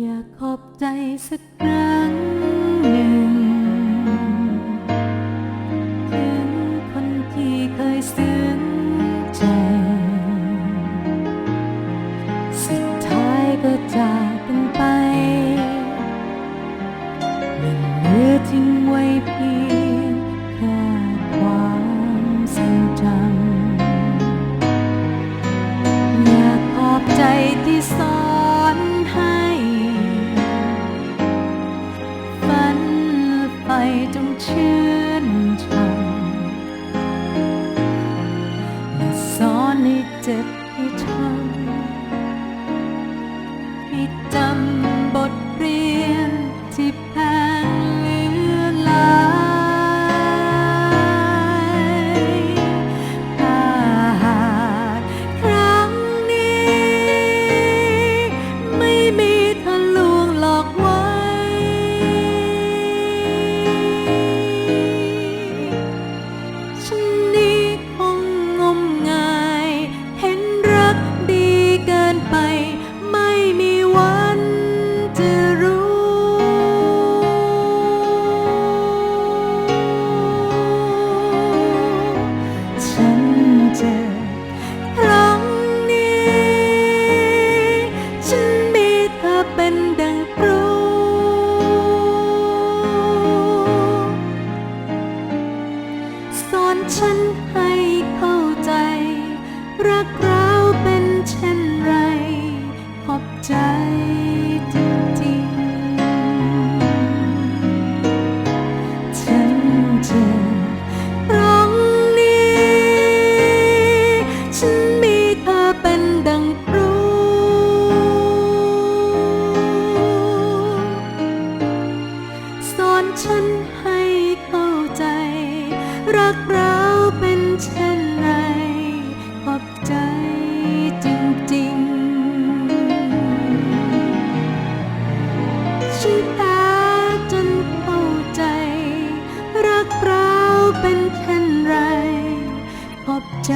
อยากขอบใจสักครั้งหนึ่งถึงคนที่เคยซึ้งใจ สุดท้ายก็จากกันไปยังเหลือทิ้งไว้เพียง ชื่นชมและสอนให้เจ็บ อนฉันให้ ๆฉันตาจนเข้าใจ รักเราเป็นเช่นไร ขอบใจ